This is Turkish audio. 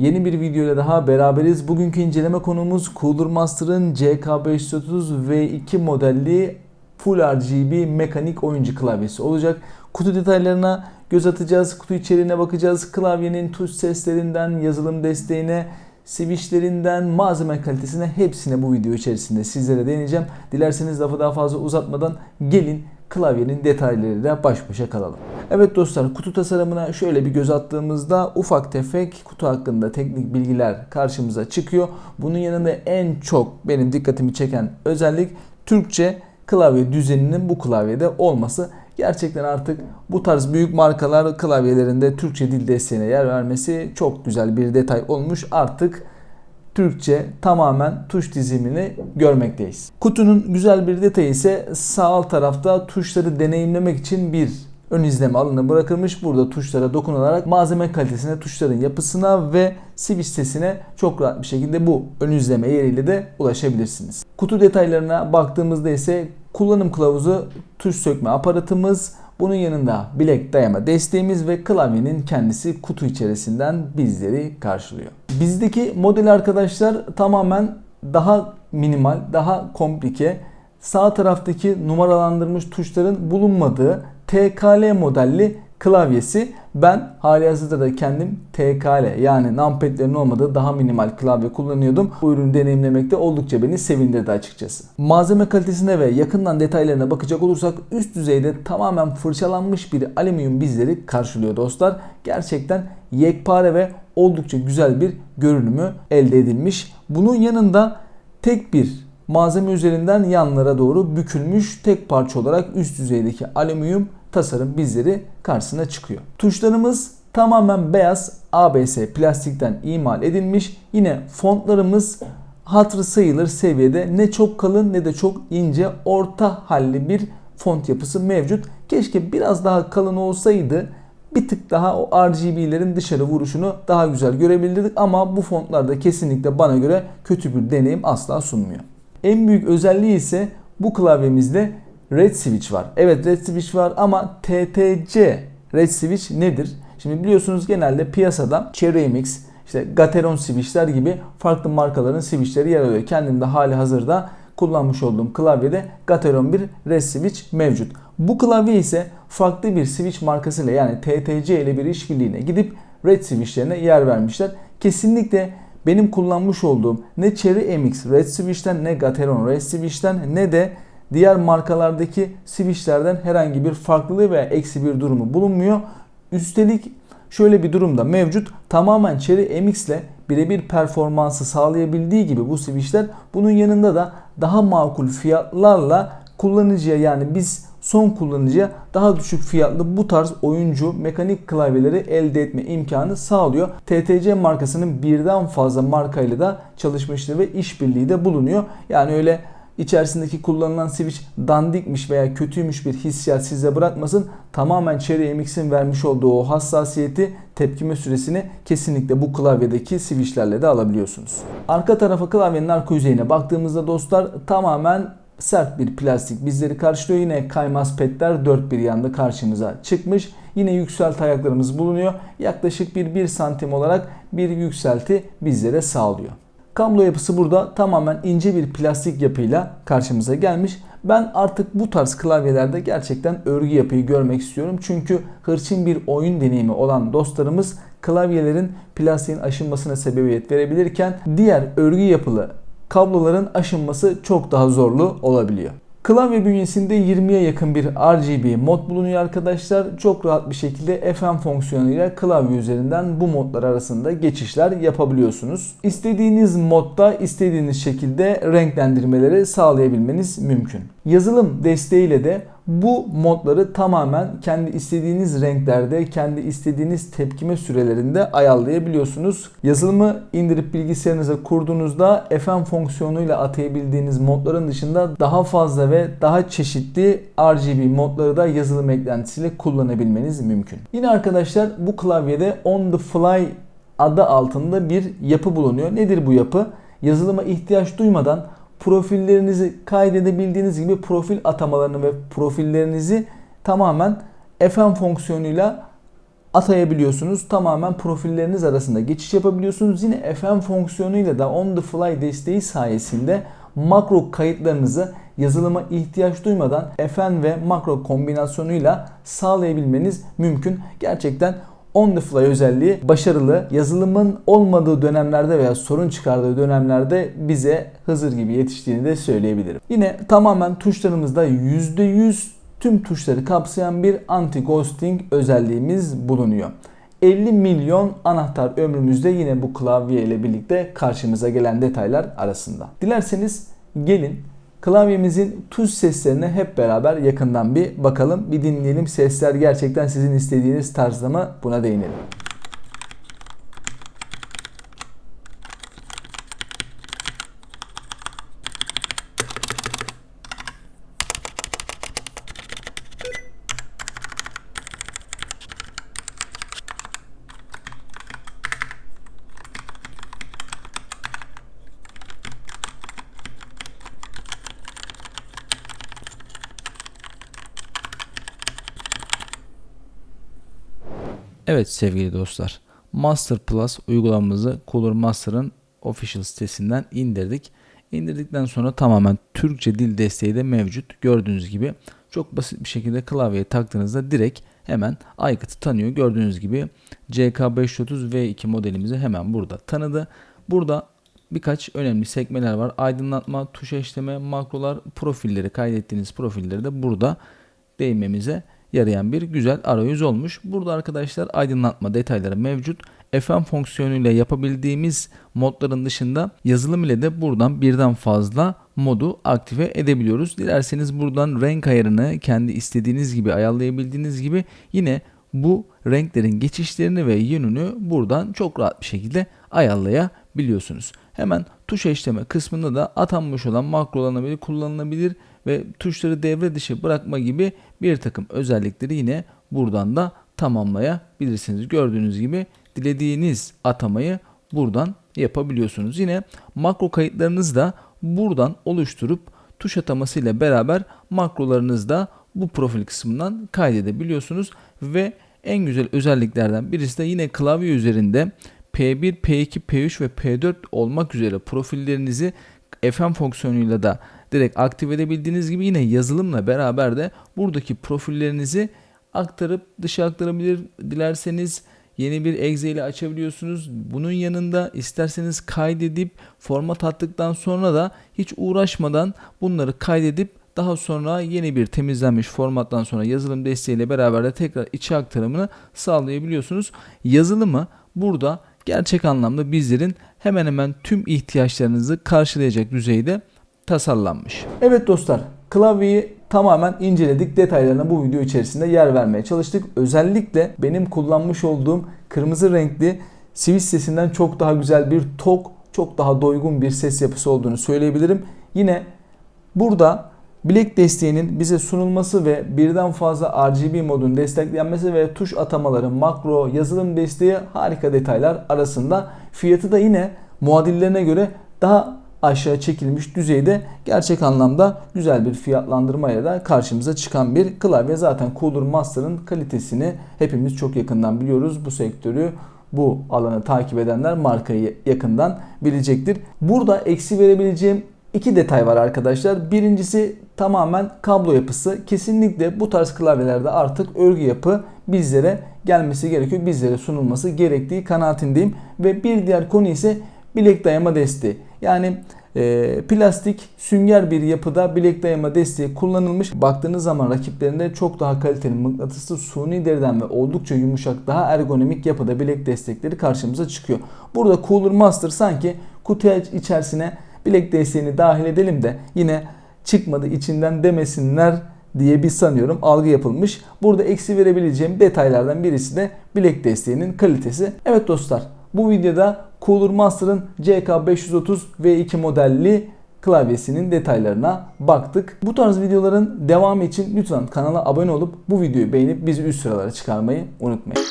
Yeni bir videoyla daha beraberiz. Bugünkü inceleme konumuz Cooler Master'ın CK530 V2 modelli Full RGB mekanik oyuncu klavyesi olacak. Kutu detaylarına göz atacağız. Kutu içeriğine bakacağız. Klavyenin tuş seslerinden yazılım desteğine, switchlerinden malzeme kalitesine hepsine bu video içerisinde sizlere değineceğim. Dilerseniz lafı daha fazla uzatmadan gelin klavyenin detaylarıyla baş başa kalalım. Evet dostlar kutu tasarımına şöyle bir göz attığımızda ufak tefek kutu hakkında teknik bilgiler karşımıza çıkıyor. Bunun yanında en çok benim dikkatimi çeken özellik Türkçe klavye düzeninin bu klavyede olması. Gerçekten artık bu tarz büyük markalar klavyelerinde Türkçe dil desteğine yer vermesi çok güzel bir detay olmuş. Artık Türkçe tamamen tuş dizimini görmekteyiz. Kutunun güzel bir detayı ise sağ alt tarafta tuşları deneyimlemek için bir ön izleme alanı bırakılmış. Burada tuşlara dokunarak malzeme kalitesine, tuşların yapısına ve switch sesine çok rahat bir şekilde bu ön izleme yeriyle de ulaşabilirsiniz. Kutu detaylarına baktığımızda ise kullanım kılavuzu, tuş sökme aparatımız, bunun yanında bilek dayama desteğimiz ve klavyenin kendisi kutu içerisinden bizleri karşılıyor. Bizdeki model arkadaşlar tamamen daha minimal, daha komplike. Sağ taraftaki numaralandırılmış tuşların bulunmadığı TKL modelli klavyesi. Ben hali hazırda da kendim TKL yani numpad'lerin olmadığı daha minimal klavye kullanıyordum. Bu ürünü deneyimlemekte oldukça beni sevindirdi açıkçası. Malzeme kalitesine ve yakından detaylarına bakacak olursak üst düzeyde tamamen fırçalanmış bir alüminyum bizleri karşılıyor dostlar. Gerçekten yekpare ve oldukça güzel bir görünümü elde edilmiş. Bunun yanında tek bir malzeme üzerinden yanlara doğru bükülmüş tek parça olarak üst düzeydeki alüminyum tasarım bizleri karşısına çıkıyor. Tuşlarımız tamamen beyaz ABS plastikten imal edilmiş. Yine fontlarımız hatırı sayılır seviyede ne çok kalın ne de çok ince orta halli bir font yapısı mevcut. Keşke biraz daha kalın olsaydı bir tık daha o RGB'lerin dışarı vuruşunu daha güzel görebilirdik ama bu fontlarda kesinlikle bana göre kötü bir deneyim asla sunmuyor. En büyük özelliği ise bu klavyemizde Red Switch var. Evet Red Switch var ama TTC Red Switch nedir? Şimdi biliyorsunuz genelde piyasada Cherry MX, işte Gateron switchler gibi farklı markaların switchleri yer alıyor. Kendim de hali hazırda kullanmış olduğum klavyede Gateron bir Red Switch mevcut. Bu klavye ise farklı bir switch markasıyla yani TTC ile bir işbirliğine gidip Red Switch'lerine yer vermişler. Kesinlikle benim kullanmış olduğum ne Cherry MX Red Switch'ten ne Gateron Red Switch'ten ne de diğer markalardaki switchlerden herhangi bir farklılığı veya eksi bir durumu bulunmuyor. Üstelik şöyle bir durum da mevcut. Tamamen Cherry MX ile birebir performansı sağlayabildiği gibi bu switchler bunun yanında da daha makul fiyatlarla kullanıcıya yani biz son kullanıcıya daha düşük fiyatlı bu tarz oyuncu mekanik klavyeleri elde etme imkanı sağlıyor. TTC markasının birden fazla markayla da çalışmıştır ve işbirliği de bulunuyor. Yani öyle içerisindeki kullanılan switch dandikmiş veya kötüymüş bir hissiyat size bırakmasın. Tamamen Cherry MX'in vermiş olduğu o hassasiyeti, tepkime süresini kesinlikle bu klavyedeki switchlerle de alabiliyorsunuz. Arka tarafa klavyenin arka yüzeyine baktığımızda dostlar tamamen sert bir plastik bizleri karşılıyor. Yine kaymaz petler dört bir yanda karşımıza çıkmış. Yine yükselti ayaklarımız bulunuyor. Yaklaşık bir 1 santim olarak bir yükselti bizlere sağlıyor. Kablo yapısı burada tamamen ince bir plastik yapıyla karşımıza gelmiş. Ben artık bu tarz klavyelerde gerçekten örgü yapıyı görmek istiyorum. Çünkü hırçın bir oyun deneyimi olan dostlarımız klavyelerin plastiğin aşınmasına sebebiyet verebilirken diğer örgü yapılı kabloların aşınması çok daha zorlu olabiliyor. Klavye bünyesinde 20'ye yakın bir RGB mod bulunuyor arkadaşlar. Çok rahat bir şekilde FM fonksiyonuyla klavye üzerinden bu modlar arasında geçişler yapabiliyorsunuz. İstediğiniz modda istediğiniz şekilde renklendirmeleri sağlayabilmeniz mümkün. Yazılım desteğiyle de bu modları tamamen kendi istediğiniz renklerde, kendi istediğiniz tepkime sürelerinde ayarlayabiliyorsunuz. Yazılımı indirip bilgisayarınıza kurduğunuzda FM fonksiyonuyla atayabildiğiniz modların dışında daha fazla ve daha çeşitli RGB modları da yazılım eklentisiyle kullanabilmeniz mümkün. Yine arkadaşlar bu klavyede on the fly adı altında bir yapı bulunuyor. Nedir bu yapı? Yazılıma ihtiyaç duymadan profillerinizi kaydedebildiğiniz gibi profil atamalarını ve profillerinizi tamamen FM fonksiyonuyla atayabiliyorsunuz. Tamamen profilleriniz arasında geçiş yapabiliyorsunuz. Yine FM fonksiyonuyla da on the fly desteği sayesinde makro kayıtlarınızı yazılıma ihtiyaç duymadan FN ve makro kombinasyonuyla sağlayabilmeniz mümkün. Gerçekten on the özelliği başarılı. Yazılımın olmadığı dönemlerde veya sorun çıkardığı dönemlerde bize Hızır gibi yetiştiğini de söyleyebilirim. Yine tamamen tuşlarımızda %100 tüm tuşları kapsayan bir anti-ghosting özelliğimiz bulunuyor. 50 milyon anahtar ömrümüzde yine bu klavye ile birlikte karşımıza gelen detaylar arasında. Dilerseniz gelin klavyemizin tuş seslerine hep beraber yakından bir bakalım, bir dinleyelim. Sesler gerçekten sizin istediğiniz tarzda mı? Buna değinelim. Evet sevgili dostlar. Master Plus uygulamamızı Cooler Master'ın official sitesinden indirdik. İndirdikten sonra tamamen Türkçe dil desteği de mevcut. Gördüğünüz gibi çok basit bir şekilde klavyeye taktığınızda direkt hemen aygıtı tanıyor. Gördüğünüz gibi CK530 V2 modelimizi hemen burada tanıdı. Burada birkaç önemli sekmeler var. Aydınlatma, tuş eşleme, makrolar, profilleri kaydettiğiniz profilleri de burada değinmemize yarayan bir güzel arayüz olmuş. Burada arkadaşlar aydınlatma detayları mevcut. FM fonksiyonuyla yapabildiğimiz modların dışında yazılım ile de buradan birden fazla modu aktive edebiliyoruz. Dilerseniz buradan renk ayarını kendi istediğiniz gibi ayarlayabildiğiniz gibi yine bu renklerin geçişlerini ve yönünü buradan çok rahat bir şekilde ayarlayabiliyorsunuz. Hemen tuş eşleme kısmında da atanmış olan makrolanabilir, kullanılabilir ve tuşları devre dışı bırakma gibi bir takım özellikleri yine buradan da tamamlayabilirsiniz. Gördüğünüz gibi dilediğiniz atamayı buradan yapabiliyorsunuz. Yine makro kayıtlarınızı da buradan oluşturup tuş ataması ile beraber makrolarınızı da bu profil kısmından kaydedebiliyorsunuz ve en güzel özelliklerden birisi de yine klavye üzerinde P1, P2, P3 ve P4 olmak üzere profillerinizi FM fonksiyonuyla da direkt aktive edebildiğiniz gibi yine yazılımla beraber de buradaki profillerinizi aktarıp dışa aktarabilir dilerseniz yeni bir exe ile açabiliyorsunuz. Bunun yanında isterseniz kaydedip format attıktan sonra da hiç uğraşmadan bunları kaydedip daha sonra yeni bir temizlenmiş formattan sonra yazılım desteğiyle beraber de tekrar içe aktarımını sağlayabiliyorsunuz. Yazılımı burada gerçek anlamda bizlerin hemen hemen tüm ihtiyaçlarınızı karşılayacak düzeyde tasarlanmış. Evet dostlar, klavyeyi tamamen inceledik. Detaylarına bu video içerisinde yer vermeye çalıştık. Özellikle benim kullanmış olduğum kırmızı renkli switch sesinden çok daha güzel bir tok, çok daha doygun bir ses yapısı olduğunu söyleyebilirim. Yine burada bilek desteğinin bize sunulması ve birden fazla RGB modun desteklenmesi ve tuş atamaları, makro, yazılım desteği harika detaylar arasında. Fiyatı da yine muadillerine göre daha aşağı çekilmiş düzeyde gerçek anlamda güzel bir fiyatlandırmayla da karşımıza çıkan bir klavye. Zaten Cooler Master'ın kalitesini hepimiz çok yakından biliyoruz. Bu sektörü bu alanı takip edenler markayı yakından bilecektir. Burada eksi verebileceğim iki detay var arkadaşlar. Birincisi tamamen kablo yapısı. Kesinlikle bu tarz klavyelerde artık örgü yapı bizlere gelmesi gerekiyor. Bizlere sunulması gerektiği kanaatindeyim. Ve bir diğer konu ise bilek dayama desteği. Yani e, plastik sünger bir yapıda bilek dayama desteği kullanılmış. Baktığınız zaman rakiplerinde çok daha kaliteli mıknatıslı suni deriden ve oldukça yumuşak daha ergonomik yapıda bilek destekleri karşımıza çıkıyor. Burada Cooler Master sanki kutuya içerisine bilek desteğini dahil edelim de yine çıkmadı içinden demesinler diye bir sanıyorum algı yapılmış. Burada eksi verebileceğim detaylardan birisi de bilek desteğinin kalitesi. Evet dostlar bu videoda Cooler Master'ın CK530 V2 modelli klavyesinin detaylarına baktık. Bu tarz videoların devamı için lütfen kanala abone olup bu videoyu beğenip bizi üst sıralara çıkarmayı unutmayın.